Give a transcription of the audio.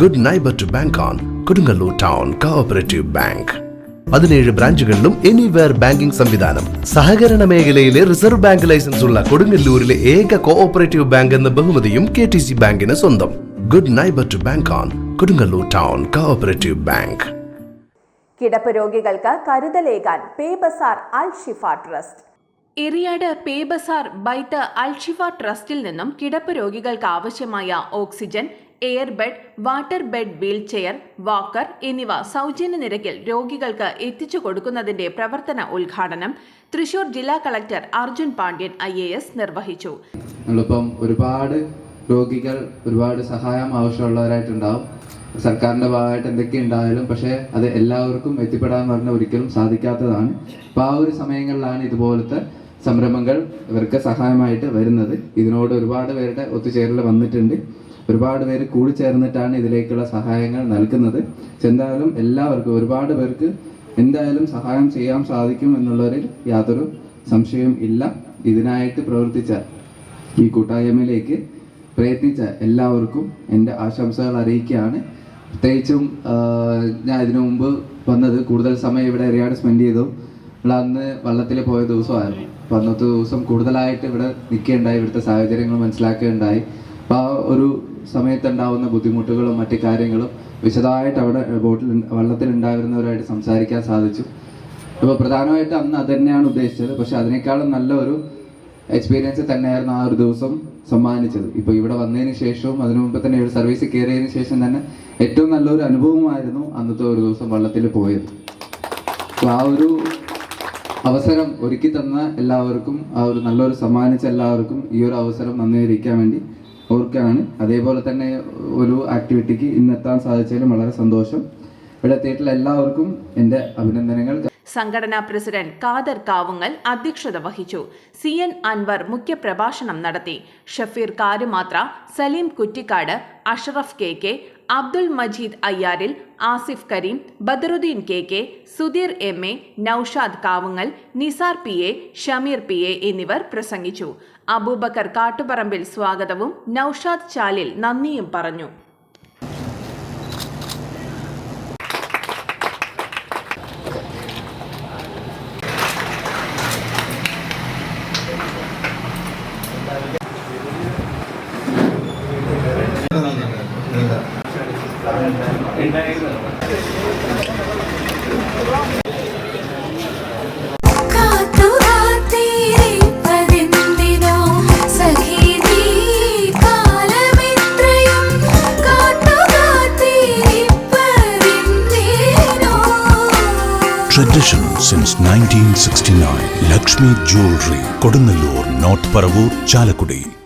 Good neighbour to bank on Kodungallur town cooperative bank പതിനേഴ് ബ്രാഞ്ചുകളിലും anywhere banking സംവിധാനം. സഹകരണ മേഖലയിലെ റിസർവ് ബാങ്ക് ലൈസൻസ് ഉള്ള കൊടുങ്ങല്ലൂരിലെ ഏക കോഓപ്പറേറ്റീവ് ബാങ്ക് എന്ന ബഹുമതിയും കെ ടി സി ബാങ്കിന് സ്വന്തം. Good neighbour to bank on Kodungallur town cooperative bank കിടപ്പ് രോഗികൾക്ക് കരുതലേകാൻ പേ ബസാർ അൽ ഷിഫ ട്രസ്റ്റ് എറിയാട് പേബസാർ ബൈത്ത് അൽഷിഫ ട്രസ്റ്റിൽ നിന്നും കിടപ്പ് രോഗികൾക്ക് ആവശ്യമായ oxygen air bed water bed wheelchair walker എന്നിവ സൗജന്യ നിരക്കിൽ രോഗികൾക്ക് എത്തിച്ചു കൊടുക്കുന്നതിന്റെ പ്രവർത്തന ഉദ്ഘാടനം തൃശൂർ ജില്ലാ collector Arjun Pandian I A S നിർവഹിച്ചു. ഒരുപാട് രോഗികൾ ഒരുപാട് സഹായം ആവശ്യമുള്ളവരായിട്ടുണ്ടാവും. സർക്കാരിന്റെ ഭാഗമായിട്ട് എന്തൊക്കെ ഉണ്ടായാലും പക്ഷേ അത് എല്ലാവർക്കും എത്തിപ്പെടാൻ പറഞ്ഞാൽ ഒരിക്കലും സാധിക്കാത്തതാണ്. അപ്പൊ ആ ഒരു സമയങ്ങളിലാണ് ഇതുപോലത്തെ സംരംഭങ്ങൾ ഇവർക്ക് സഹായമായിട്ട് വരുന്നത്. ഇതിനോട് ഒരുപാട് പേരുടെ ഒത്തുചേരൽ വന്നിട്ടുണ്ട്. ഒരുപാട് പേര് കൂടിച്ചേർന്നിട്ടാണ് ഇതിലേക്കുള്ള സഹായങ്ങൾ നൽകുന്നത്. എന്തായാലും എല്ലാവർക്കും ഒരുപാട് പേർക്ക് എന്തായാലും സഹായം ചെയ്യാൻ സാധിക്കും എന്നുള്ളതിൽ യാതൊരു സംശയവും ഇല്ല. ഇതിനായിട്ട് പ്രവർത്തിച്ച ഈ കൂട്ടായ്മയിലേക്ക് പ്രയത്നിച്ച എല്ലാവർക്കും എന്റെ ആശംസകൾ അറിയിക്കുകയാണ്. പ്രത്യേകിച്ചും ഞാൻ ഇതിനു മുമ്പ് വന്നത് കൂടുതൽ സമയം ഇവിടെ എറിയാട് സ്പെൻഡ് ചെയ്തു. നമ്മൾ അന്ന് വള്ളത്തിൽ പോയ ദിവസമായിരുന്നു. അപ്പം അന്നത്തെ ദിവസം കൂടുതലായിട്ട് ഇവിടെ നിൽക്കുകയുണ്ടായി ഇവിടുത്തെ സാഹചര്യങ്ങൾ മനസ്സിലാക്കുകയുണ്ടായി. അപ്പോൾ ആ ഒരു സമയത്തുണ്ടാവുന്ന ബുദ്ധിമുട്ടുകളും മറ്റു കാര്യങ്ങളും വിശദമായിട്ട് അവിടെ ബോട്ടിൽ വള്ളത്തിൽ ഉണ്ടായിരുന്നവരായിട്ട് സംസാരിക്കാൻ സാധിച്ചു. അപ്പോൾ പ്രധാനമായിട്ട് അന്ന് അത് തന്നെയാണ് ഉദ്ദേശിച്ചത്. പക്ഷെ അതിനേക്കാളും നല്ല ഒരു എക്സ്പീരിയൻസ് തന്നെയായിരുന്നു ആ ഒരു ദിവസം സമ്മാനിച്ചത്. ഇപ്പോൾ ഇവിടെ വന്നതിന് ശേഷവും അതിനു മുമ്പ് തന്നെ ഇവിടെ സർവീസ് കയറിയതിന് ശേഷം തന്നെ ഏറ്റവും നല്ലൊരു അനുഭവമായിരുന്നു അന്നത്തെ ഒരു ദിവസം വള്ളത്തിൽ പോയത്. അപ്പോൾ ആ ഒരു അവസരം ഒരുക്കി തന്ന എല്ലാവർക്കും ആ ഒരു നല്ലൊരു സമ്മാനിച്ച എല്ലാവർക്കും ഈ ഒരു അവസരം നന്ദി വേണ്ടി ഓർക്കുകയാണ്. അതേപോലെ തന്നെ ഒരു ആക്ടിവിറ്റിക്ക് ഇന്നെത്താൻ സാധിച്ചതിലും വളരെ സന്തോഷം. ഇവിടെ എത്തിയിട്ടുള്ള എല്ലാവർക്കും എന്റെ അഭിനന്ദനങ്ങൾ. സംഘടനാ പ്രസിഡന്റ് കാദർ കാവുങ്ങൽ അധ്യക്ഷത വഹിച്ചു. സി എൻ അൻവർ മുഖ്യപ്രഭാഷണം നടത്തി. Shafeer Karumathra Saleem Kuttikkad Ashraf K K Abdul Majeed Ayyaril Asif Kareem Badaruddin K K Sudheer M A Naushad Kavungal Nisar P A Shameer P A എന്നിവർ പ്രസംഗിച്ചു. അബൂബക്കർ കാട്ടുപറമ്പിൽ സ്വാഗതവും നൌഷാദ് ചാലിൽ നന്ദിയും പറഞ്ഞു. Tradition since 1969. Lakshmi Jewelry, Kodunallur, North Paravur, Chalakudi.